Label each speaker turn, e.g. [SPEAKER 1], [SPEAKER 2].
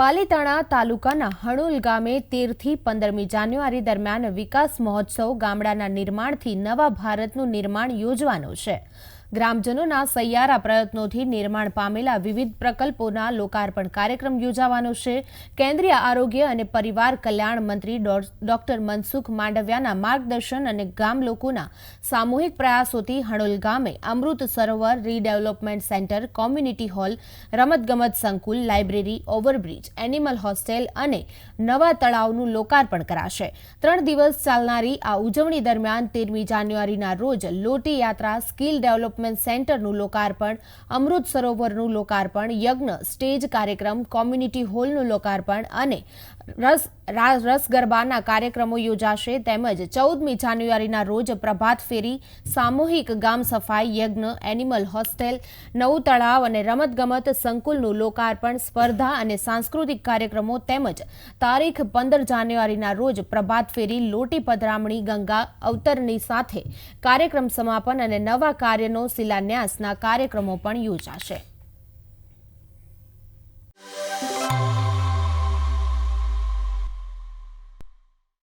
[SPEAKER 1] પાલીતાણા તાલુકાના હણોલ ગામે તેરથી પંદરમી જાન્યુઆરી દરમિયાન વિકાસ મહોત્સવ ગામડાના નિર્માણથી નવા ભારતનું નિર્માણ યોજવાનું છે. ગ્રામજનોના સહિયારા પ્રયત્નોથી નિર્માણ પામેલા વિવિધ પ્રકલ્પોના લોકાર્પણ કાર્યક્રમ યોજાવાનો છે. કેન્દ્રીય આરોગ્ય અને પરિવાર કલ્યાણ મંત્રી ડોક્ટર મનસુખ માંડવિયાના માર્ગદર્શન અને ગામ લોકોના સામૂહિક પ્રયાસોથી હણોલ ગામે Amrit Sarovar redevelopment centre, community hall, રમતગમત સંકુલ, લાઇબ્રેરી, ઓવરબ્રિજ, એનિમલ હોસ્ટેલ અને નવા તળાવનું લોકાર્પણ કરાશે. ત્રણ દિવસ ચાલનારી આ ઉજવણી દરમિયાન તેરમી જાન્યુઆરીના રોજ લોટી યાત્રા, સ્કિલ ડેવલપમેન્ટ સેન્ટરનું લોકાર્પણ, અમૃત સરોવરનું લોકાર્પણ, યજ્ઞ, સ્ટેજ કાર્યક્રમ, કોમ્યુનિટી હોલનું લોકાર્પણ અને રસ રસ ગરબાના કાર્યક્રમો યોજાશે. તેમજ ચૌદમી જાન્યુઆરીના રોજ પ્રભાત ફેરી, સામૂહિક ગામ સફાઈ, યજ્ઞ, એનિમલ હોસ્ટેલ, નવું તળાવ અને રમતગમત સંકુલનું લોકાર્પણ, સ્પર્ધા અને સાંસ્કૃતિક કાર્યક્રમો તેમજ તારીખ પંદર જાન્યુઆરીના રોજ પ્રભાત ફેરી, લોટી પધરામણી, ગંગા અવતરણી સાથે કાર્યક્રમ સમાપન અને નવા કાર્યનો શિલાન્યાસના કાર્યક્રમો પણ યોજાશે.